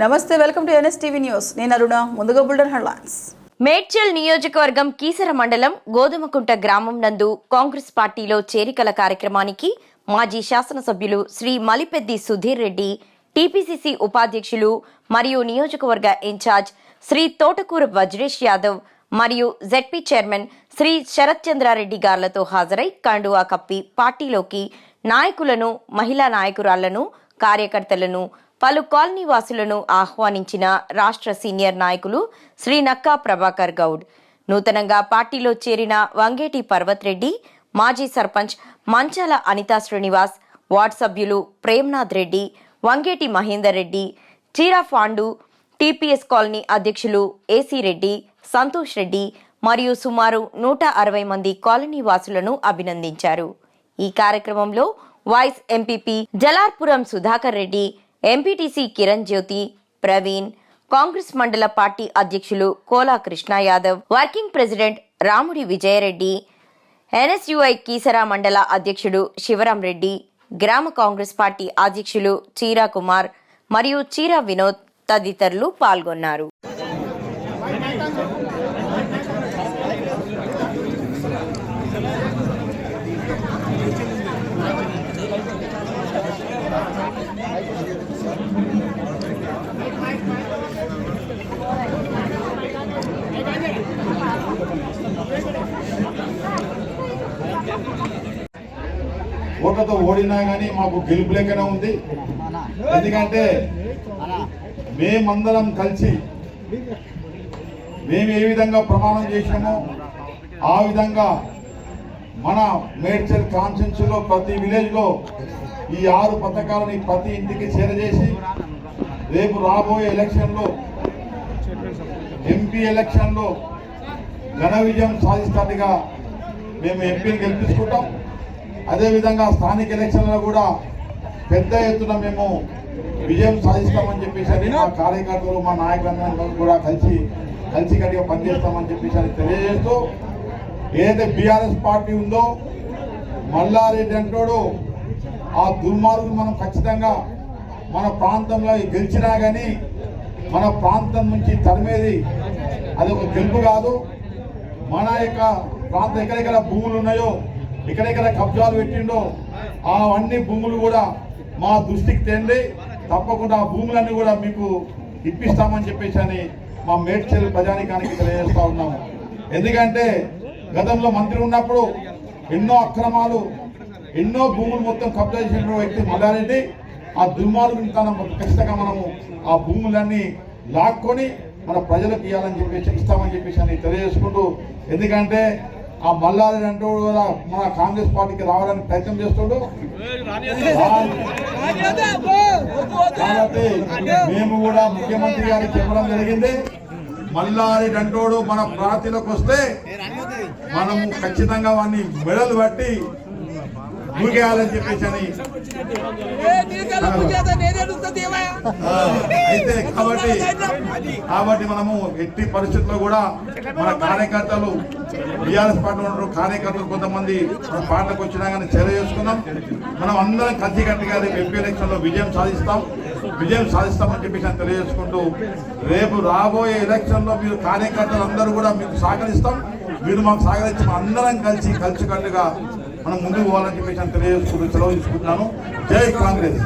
నమస్తే welcome to NS TV news. నేను అరుణ ముందుగా బుల్డన్ హెడ్లైన్స్. మేడ్చల్ నియోజకవర్గం కీసర మండలం గోధుమకుంట గ్రామం నందు కాంగ్రెస్ పార్టీలో చేరికల కార్యక్రమానికి మాజీ శాసనసభ్యులు శ్రీ మలిపెద్ది సుధీర్ రెడ్డి టీపీసీసీ ఉపాధ్యక్షులు మరియు నియోజకవర్గ ఇన్ఛార్జ్ శ్రీ తోటకూరు వజ్రేష్ యాదవ్ మరియు జెడ్పీ చైర్మన్ శ్రీ శరత్ చంద్రారెడ్డి గార్లతో హాజరై కండువా కప్పి పార్టీలోకి నాయకులను మహిళా నాయకురాళ్ళను కార్యకర్తలను పలు కాలనీ వాసులను ఆహ్వానించిన రాష్ట్ర సీనియర్ నాయకులు శ్రీ నక్కా ప్రభాకర్ గౌడ్. నూతనంగా పార్టీలో చేరిన వంగేటి పర్వత్ రెడ్డి మాజీ సర్పంచ్ మంచాల అనితా శ్రీనివాస్ వార్డ్ సభ్యులు ప్రేమ్నాథ్ రెడ్డి వంగేటి మహేందర్ రెడ్డి చీరా ఫాండు టీపీఎస్ కాలనీ అధ్యక్షులు ఏసీ రెడ్డి సంతోష్ రెడ్డి మరియు సుమారు నూట అరవై మంది కాలనీ వాసులను అభినందించారు. ఈ కార్యక్రమంలో vice MPP Jalarpuram Sudhakar Reddy MPTC Kiran Jyothi Praveen Congress mandal party అధ్యక్షులు Kola Krishna Yadav working president Ramudi Vijayareddy NSUI Keesara మండల అధ్యక్షుడు శివరాం రెడ్డి గ్రామ కాంగ్రెస్ పార్టీ అధ్యక్షులు చీరా కుమార్ మరియు చీరా వినోద్ తదితరులు పాల్గొన్నారు. ఓట్లతో ఓడినా కానీ మాకు గెలుపు లెక్కనే ఉంది. ఎందుకంటే మేమందరం కలిసి మేము ఏ విధంగా ప్రమాణం చేసినామో ఆ విధంగా మన మేడ్చల్ కాన్స్టిట్యూన్సీలో ప్రతి విలేజ్లో ఈ ఆరు పథకాలని ప్రతి ఇంటికి చేరజేసి రేపు రాబోయే ఎలక్షన్లో ఎంపీ ఎలక్షన్లో ఘన విజయం సాధిస్తానిగా మేము ఎంపీని గెలిపించుకుంటాం. అదేవిధంగా స్థానిక ఎలక్షన్లలో కూడా పెద్ద ఎత్తున మేము విజయం సాధిస్తామని చెప్పేసి మా కార్యకర్తలు మా నాయకులందరూ కూడా కలిసి కలిసి గట్టిగా పనిచేస్తామని చెప్పేసి అని తెలియజేస్తూ ఏదైతే బీఆర్ఎస్ పార్టీ ఉందో మల్లారెడ్డి అంటాడు ఆ దుర్మార్గులు మనం ఖచ్చితంగా మన ప్రాంతంలో గెలిచినా కానీ మన ప్రాంతం నుంచి తరిమేది అది ఒక గెలుపు కాదు. మన యొక్క ప్రాంతం ఎక్కడెక్కడ భూములు ఉన్నాయో ఎక్కడెక్కడ కబ్జాలు పెట్టిండో ఆ అన్ని భూములు కూడా మా దృష్టికి తేండి. తప్పకుండా ఆ భూములన్నీ కూడా మీకు ఇప్పిస్తామని చెప్పేసి అని మా మేడ్చల్ ప్రజానికానికి తెలియజేస్తా ఉన్నాము. ఎందుకంటే గతంలో మంత్రి ఉన్నప్పుడు ఎన్నో అక్రమాలు ఎన్నో భూములు మొత్తం కబ్జా చేసిన వ్యక్తి మల్లారెడ్డి ఆ దుర్మార్గుని తన ఖచ్చితంగా మనము ఆ భూములన్నీ లాక్కొని మన ప్రజలకు ఇవ్వాలని చెప్పేసి ఇస్తామని చెప్పేసి అని తెలియజేసుకుంటూ ఎందుకంటే ఆ మల్లారి అంటూ కూడా మన కాంగ్రెస్ పార్టీకి రావడానికి ప్రయత్నం చేస్తుండు. కాబట్టి మేము కూడా ముఖ్యమంత్రి గారికి చెప్పడం జరిగింది. మల్లారి డంటోడు మన ప్రాతిలోకి వస్తే మనము ఖచ్చితంగా వాడిని మెడలు పట్టి దూకేయాలని చెప్పేసి అని అయితే కాబట్టి కాబట్టి మనము ఎట్టి పరిస్థితుల్లో కూడా మన కార్యకర్తలు బీఆర్ఎస్ పార్టీ ఉన్న కార్యకర్తలు కొంతమంది మన పార్టీలకు వచ్చినా కానీ చర్య చేసుకున్నాం మనం అందరం కలిసికట్టుగా రేపు ఎంపీ ఎలక్షన్లో విజయం సాధిస్తాం. విజయం సాధిస్తామని చెప్పేసి నేను తెలియజేసుకుంటూ రేపు రాబోయే ఎలక్షన్లో మీరు కార్యకర్తలు అందరూ కూడా మీకు సహకరిస్తాం. మీరు మాకు సహకరించి అందరం కలిసి కలిసికట్టుగా మనం ముందుకు పోవాలని చెప్పేసి నేను తెలియజేసుకుంటూ సెలవు తీసుకుంటున్నాను. జై కాంగ్రెస్.